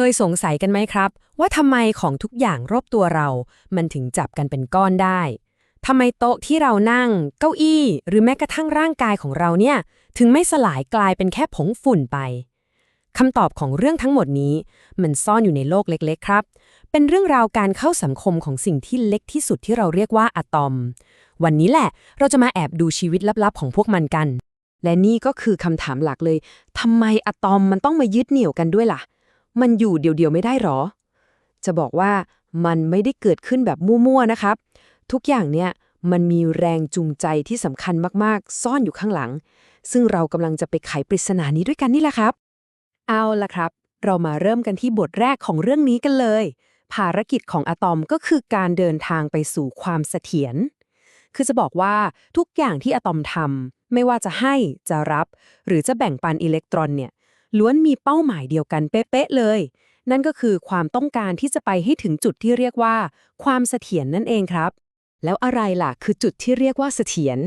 เคยสงสัยกันไหมครับ ว่าทำไมของทุกอย่างรอบตัวเรา มันถึงจับกันเป็นก้อนได้ทำไมโต๊ะที่เรานั่ง เก้าอี้ หรือแม้กระทั่งร่างกายของเราเนี่ย ถึงไม่สลายกลายเป็นแค่ผงฝุ่นไปคำตอบของเรื่องทั้งหมดนี้ มันซ่อนอยู่ในโลกเล็ก ๆ ครับ เป็นเรื่องราวการเข้าสังคมของสิ่งที่เล็กที่สุดที่เราเรียกว่าอะตอม วันนี้แหละ เราจะมาแอบดูชีวิตลับๆ ของพวกมันกัน และนี่ก็คือคำถามหลักเลยทำไมอะตอมมันต้องมายึดเหนี่ยวกันด้วยล่ะ มันอยู่เดียวๆไม่ได้หรอ จะบอกว่ามันไม่ได้เกิดขึ้นแบบมั่วๆนะครับ ทุกอย่างเนี่ยมันมีแรงจูงใจที่สำคัญมากๆ ซ่อนอยู่ข้างหลัง ซึ่งเรากำลังจะไปไขปริศนานี้ด้วยกันนี่แหละครับ เอาละครับ เรามาเริ่มกันที่บทแรกของเรื่องนี้กันเลย ภารกิจของอะตอมก็คือการเดินทางไปสู่ความเสถียร คือจะบอกว่าทุกอย่างที่อะตอมทำไม่ว่าจะให้จะรับ หรือจะแบ่งปันอิเล็กตรอนเนี่ย ล้วนมีเป้าหมายเดียวกันเป๊ะๆเลย นั่นก็คือความต้องการที่จะไปให้ถึงจุดที่เรียกว่า ความเสถียรนนั่นเองครับ แล้วอะไรล่ะคือจุดที่เรียกว่าเสถียร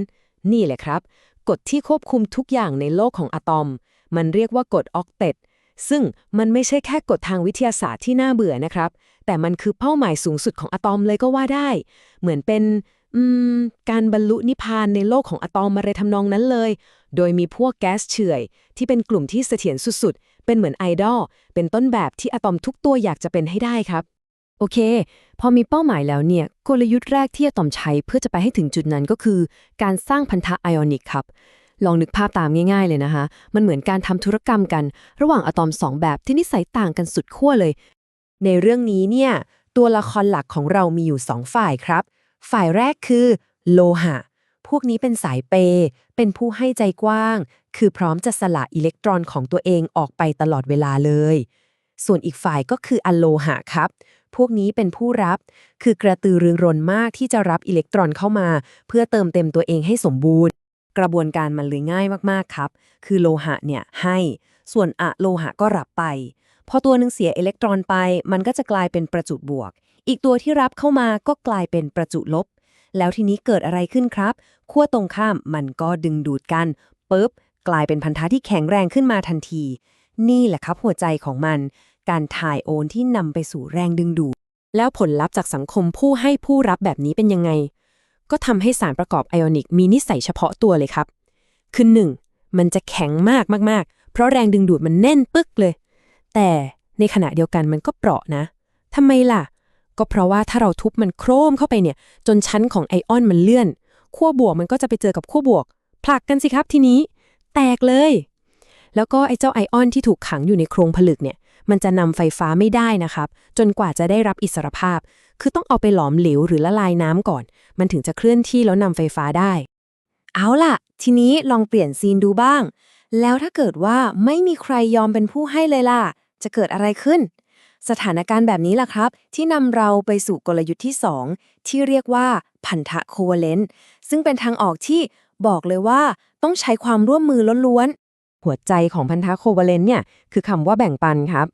นี่แหละครับ กฎที่ควบคุมทุกอย่างในโลกของอะตอม มันเรียกว่ากฎออกเตตซึ่งมันไม่ใช่แค่กฎทางวิทยาศาสตร์ที่น่าเบื่อนะครับ แต่มันคือเป้าหมายสูงสุดของอะตอมเลยก็ว่าได้ เหมือนเป็นอืมการบรรลุนิพพานในโลกของอะตอมอะไรทำนองนั้นเลย โดยมีพวกแก๊สเฉื่อยที่เป็นกลุ่มที่เสถียรสุดๆ เป็นเหมือนไอดอล เป็นต้นแบบที่อะตอมทุกตัวอยากจะเป็นให้ได้ครับ โอเค พอมีเป้าหมายแล้วเนี่ย กลยุทธ์แรกที่อะตอมใช้เพื่อจะไปให้ถึงจุดนั้นก็คือ การสร้างพันธะไอออนิกครับ ลองนึกภาพตามง่าย ๆเลยนะคะ มันเหมือนการทำธุรกรรมกัน ระหว่างอะตอมสองแบบที่นิสัยต่างกันสุดขั้วเลย ในเรื่องนี้เนี่ยตัวละครหลักของเรามีอยู่สองฝ่ายครับ ฝ่ายแรกคือ โลหะ พวกนี้เป็นสายเป เป็นผู้ให้ใจกว้าง คือพร้อมจะสละอิเล็กตรอนของตัวเองออกไปตลอดเวลาเลย ส่วนอีกฝ่ายก็คืออโลหะครับ พวกนี้เป็นผู้รับ คือกระตือรือร้นมากที่จะรับอิเล็กตรอนเข้ามา เพื่อเติมเต็มตัวเองให้สมบูรณ์ กระบวนการมันเลยง่ายมากๆครับ คือโลหะเนี่ยให้ ส่วนอะโลหะก็รับไป พอตัวหนึ่งเสียอิเล็กตรอนไป มันก็จะกลายเป็นประจุบวก อีกตัวที่รับเข้ามาก็กลายเป็นประจุลบ แล้วทีนี้เกิดอะไรขึ้นครับขั้วตรงข้ามมันก็ดึงดูดกันปุ๊บกลายเป็นพันธะที่แข็งแรงขึ้นมาทันที นี่แหละครับหัวใจของมัน การถ่ายโอนที่นำไปสู่แรงดึงดูด แล้วผลลัพธ์จากสังคมผู้ให้ผู้รับแบบนี้เป็นยังไง ก็ทำให้สารประกอบไอออนิกมีนิสัยเฉพาะตัวเลยครับ คือหนึ่งมันจะแข็งมากมากๆ เพราะแรงดึงดูดมันแน่นปึ๊กเลย แต่ในขณะเดียวกันมันก็เปราะนะทำไมล่ะ ก็เพราะว่าถ้าเราทุบมันโครมเข้าไปเนี่ย จนชั้นของไอออนมันเลื่อนขั้วบวกมันก็จะไปเจอกับขั้วบวก ผลักกันสิครับทีนี้ แตกเลย แล้วก็ไอเจ้าไอออนที่ถูกขังอยู่ในโครงผลึกเนี่ย มันจะนำไฟฟ้าไม่ได้นะครับ จนกว่าจะได้รับอิสรภาพ คือต้องเอาไปหลอมเหลวหรือละลายน้ำก่อน มันถึงจะเคลื่อนที่แล้วนำไฟฟ้าได้ เอาล่ะ ทีนี้ลองเปลี่ยนซีนดูบ้าง แล้วถ้าเกิดว่าไม่มีใครยอมเป็นผู้ให้เลยล่ะ จะเกิดอะไรขึ้น สถานการณ์แบบนี้ล่ะครับ ที่นำเราไปสู่กลยุทธ์ที่ 2 ที่เรียกว่าพันธะโคเวเลนต์ซึ่งเป็นทางออกที่บอกเลยว่าต้องใช้ความร่วมมือล้วนๆหัวใจของพันธะโคเวเลนต์เนี่ยคือคำว่าแบ่งปันครับ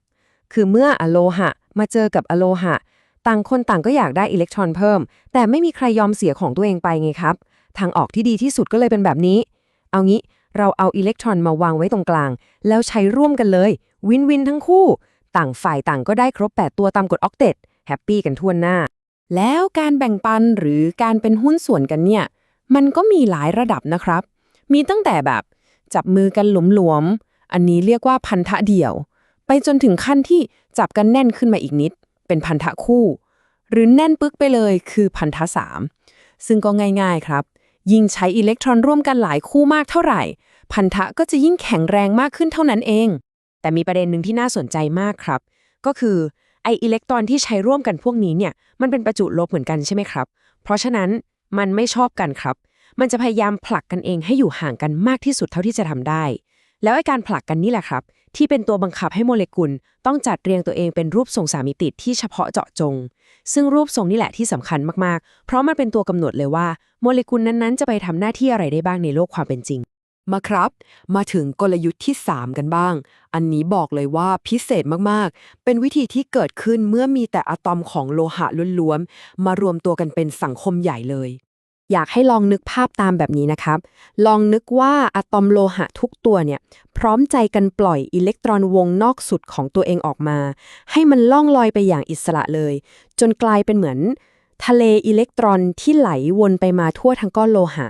คือเมื่ออะโลหะมาเจอกับอะโลหะ ต่างคนต่างก็อยากได้อิเล็กตรอนเพิ่ม แต่ไม่มีใครยอมเสียของตัวเองไปไงครับ ทางออกที่ดีที่สุดก็เลยเป็นแบบนี้ เอางี้เราเอาอิเล็กตรอนมาวางไว้ตรงกลาง แล้วใช้ร่วมกันเลย วินวินทั้งคู่ ต่างฝ่ายต่างก็ได้ครบ 8 ตัวตามกฎออกเตตแฮปปี้กันทั่วหน้า แล้วการแบ่งปันหรือการเป็นหุ้นส่วนกันเนี่ย มันก็มีหลายระดับนะครับ มีตั้งแต่แบบจับมือกันหลวมๆ อันนี้เรียกว่าพันธะเดี่ยว ไปจนถึงขั้นที่จับกันแน่นขึ้นมาอีกนิด เป็นพันธะคู่ หรือแน่นปึ๊กไปเลยคือพันธะสามซึ่งก็ง่าย ๆครับ ยิ่งใช้อิเล็กตรอนร่วมกันหลายคู่มากเท่าไหร่ พันธะก็จะยิ่งแข็งแรงมากขึ้นเท่านั้นเอง แต่มีประเด็นหนึ่งที่น่าสนใจมากครับ ก็คือไออิเล็กตรอนที่ใช้ร่วมกันพวกนี้เนี่ย มันเป็นประจุลบเหมือนกันใช่ไหมครับ เพราะฉะนั้นมันไม่ชอบกันครับ มันจะพยายามผลักกันเองให้อยู่ห่างกันมากที่สุดเท่าที่จะทำได้ แล้วไอการผลักกันนี่แหละครับ ที่เป็นตัวบังคับให้โมเลกุล ต้องจัดเรียงตัวเองเป็นรูปทรงสามมิติที่เฉพาะเจาะจง ซึ่งรูปทรงนี่แหละที่สำคัญมากๆ เพราะมันเป็นตัวกำหนดเลยว่าโมเลกุลนั้นๆ จะไปทำหน้าที่อะไรได้บ้างในโลกความเป็นจริง มาครับ มาถึงกลยุทธ์ที่ 3 กันบ้าง อันนี้บอกเลยว่าพิเศษมากๆ เป็นวิธีที่เกิดขึ้นเมื่อมีแต่อะตอมของโลหะล้วนๆ มารวมตัวกันเป็นสังคมใหญ่เลย อยากให้ลองนึกภาพตามแบบนี้นะครับ ลองนึกว่าอะตอมโลหะทุกตัวเนี่ย พร้อมใจกันปล่อยอิเล็กตรอนวงนอกสุดของตัวเองออกมา ให้มันล่องลอยไปอย่างอิสระเลย จนกลายเป็นเหมือน ทะเลอิเล็กตรอนที่ไหลวนไปมาทั่วทั้งก้อนโลหะ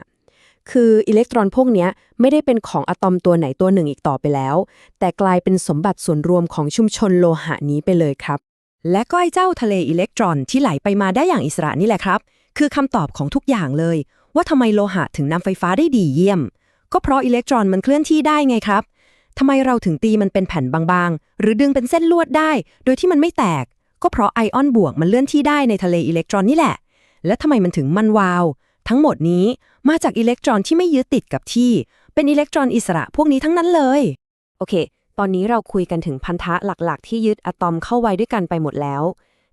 คืออิเล็กตรอนพวกนี้ไม่ได้เป็นของอะตอมตัวไหนตัวหนึ่งอีกต่อไปแล้ว แต่กลายเป็นสมบัติส่วนรวมของชุมชนโลหะนี้ไปเลยครับ และก็ไอ้เจ้าทะเลอิเล็กตรอนที่ไหลไปมาได้อย่างอิสระนี่แหละครับ คือคำตอบของทุกอย่างเลย ว่าทำไมโลหะถึงนำไฟฟ้าได้ดีเยี่ยม ก็เพราะอิเล็กตรอนมันเคลื่อนที่ได้ไงครับทำไมเราถึงตีมันเป็นแผ่นบางๆ หรือดึงเป็นเส้นลวดได้ โดยที่มันไม่แตก ก็เพราะไอออนบวกมันเลื่อนที่ได้ในทะเลอิเล็กตรอนนี่แหละ และทำไมมันถึงมันวาว ทั้งหมดนี้มาจากอิเล็กตรอนที่ไม่ยึดติดกับที่ เป็นอิเล็กตรอนอิสระพวกนี้ทั้งนั้นเลย โอเค ตอนนี้เราคุยกันถึงพันธะหลักๆ ที่ยึดอะตอมเข้าไว้ด้วยกันไปหมดแล้ว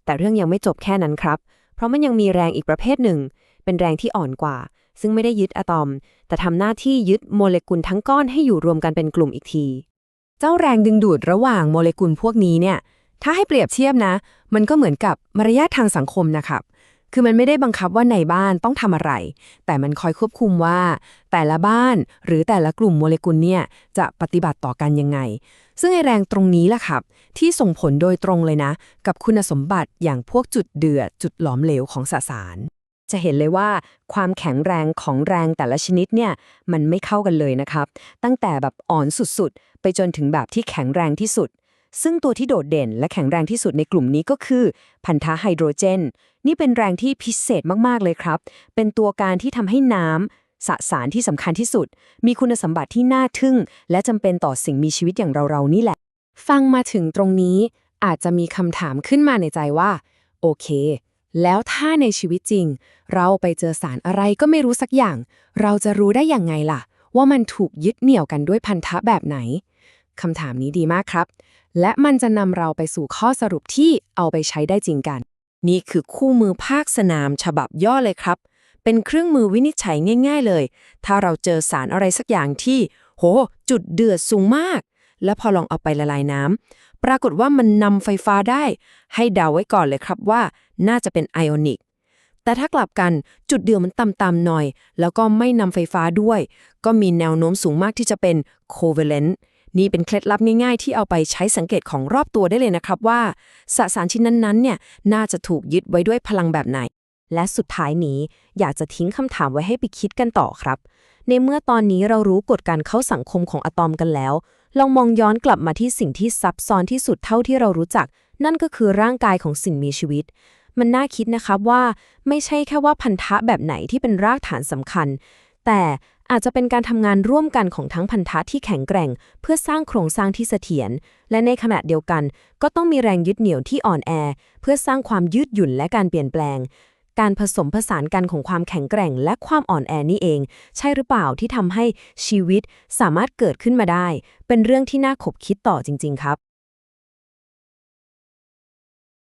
แต่เรื่องยังไม่จบแค่นั้นครับ เพราะมันยังมีแรงอีกประเภทหนึ่ง เป็นแรงที่อ่อนกว่า ซึ่งไม่ได้ยึดอะตอม แต่ทำหน้าที่ยึดโมเลกุลทั้งก้อนให้อยู่รวมกันเป็นกลุ่มอีกที เจ้าแรงดึงดูดระหว่างโมเลกุลพวกนี้เนี่ย ถ้าให้เปรียบเทียบนะ มันก็เหมือนกับมารยาททางสังคมนะครับ คือมันไม่ได้บังคับว่าในบ้านต้องทำอะไร แต่มันคอยควบคุมว่า แต่ละบ้านหรือแต่ละกลุ่มโมเลกุลเนี่ยจะปฏิบัติต่อกันยังไง ซึ่งไอแรงตรงนี้แหละครับ ที่ส่งผลโดยตรงเลยนะ กับคุณสมบัติอย่างพวกจุดเดือด จุดหลอมเหลวของสสาร จะเห็นเลยว่าความแข็งแรงของแรงแต่ละชนิดเนี่ยมันไม่เข้ากันเลยนะครับ ตั้งแต่แบบอ่อนสุดๆ ไปจนถึงแบบที่แข็งแรงที่สุด ซึ่งตัวที่โดดเด่นและแข็งแรงที่สุดในกลุ่มนี้ก็คือ พันธะไฮโดรเจน นี่เป็นแรงที่พิเศษมาก ๆ เลยครับ เป็นตัวการที่ทำให้น้ำสสารที่สำคัญที่สุด มีคุณสมบัติที่น่าทึ่ง และจำเป็นต่อสิ่งมีชีวิตอย่างเราๆนี่แหละ ฟังมาถึงตรงนี้อาจจะมีคำถามขึ้นมาในใจว่า โอเค แล้วถ้าในชีวิตจริง เราไปเจอสารอะไรก็ไม่รู้สักอย่าง เราจะรู้ได้อย่างไงล่ะ ว่ามันถูกยึดเหนี่ยวกันด้วยพันธะแบบไหน คำถามนี้ดีมากครับ และมันจะนำเราไปสู่ข้อสรุปที่เอาไปใช้ได้จริงกัน นี่คือคู่มือภาคสนามฉบับย่อเลยครับ เป็นเครื่องมือวินิจฉัยง่าย ๆเลย ถ้าเราเจอสารอะไรสักอย่างที่ โห จุดเดือดสูงมาก แล้วพอลองเอาไปละลายน้ำปรากฏว่ามันนำไฟฟ้าได้ ให้เดาไว้ก่อนเลยครับว่า น่าจะเป็นไอออนิกแต่ถ้ากลับกันจุดเดือดมันต่ำๆหน่อย แล้วก็ไม่นำไฟฟ้าด้วย ก็มีแนวโน้มสูงมากที่จะเป็นโคเวเลนต์ นี่เป็นเคล็ดลับง่ายๆ ที่เอาไปใช้สังเกตของรอบตัวได้เลยนะครับว่าสสารชิ้นนั้นๆเนี่ยน่าจะถูกยึดไว้ด้วยพลังแบบไหน และสุดท้ายนี้อยากจะทิ้งคำถามไว้ให้ไปคิดกันต่อครับ ในเมื่อตอนนี้เรารู้กฎการเข้าสังคมของอะตอมกันแล้ว ลองมองย้อนกลับมาที่สิ่งที่ซับซ้อนที่สุดเท่าที่เรารู้จัก นั่นก็คือร่างกายของสิ่งมีชีวิตมันน่าคิดนะครับว่าไม่ใช่แค่ว่าพันธะแบบไหนที่เป็นรากฐานสำคัญ แต่ อาจจะเป็นการทำงานร่วมกันของทั้งพันธะที่แข็งแกร่ง เพื่อสร้างโครงสร้างที่เสถียร และในขณะเดียวกัน ก็ต้องมีแรงยึดเหนี่ยวที่อ่อนแอ เพื่อสร้างความยืดหยุ่นและการเปลี่ยนแปลง การผสมผสานกันของความแข็งแกร่ง และความอ่อนแอนี่เอง ใช่หรือเปล่าที่ทำให้ชีวิตสามารถเกิดขึ้นมาได้ เป็นเรื่องที่น่าขบคิดต่อจริง ๆ ครับ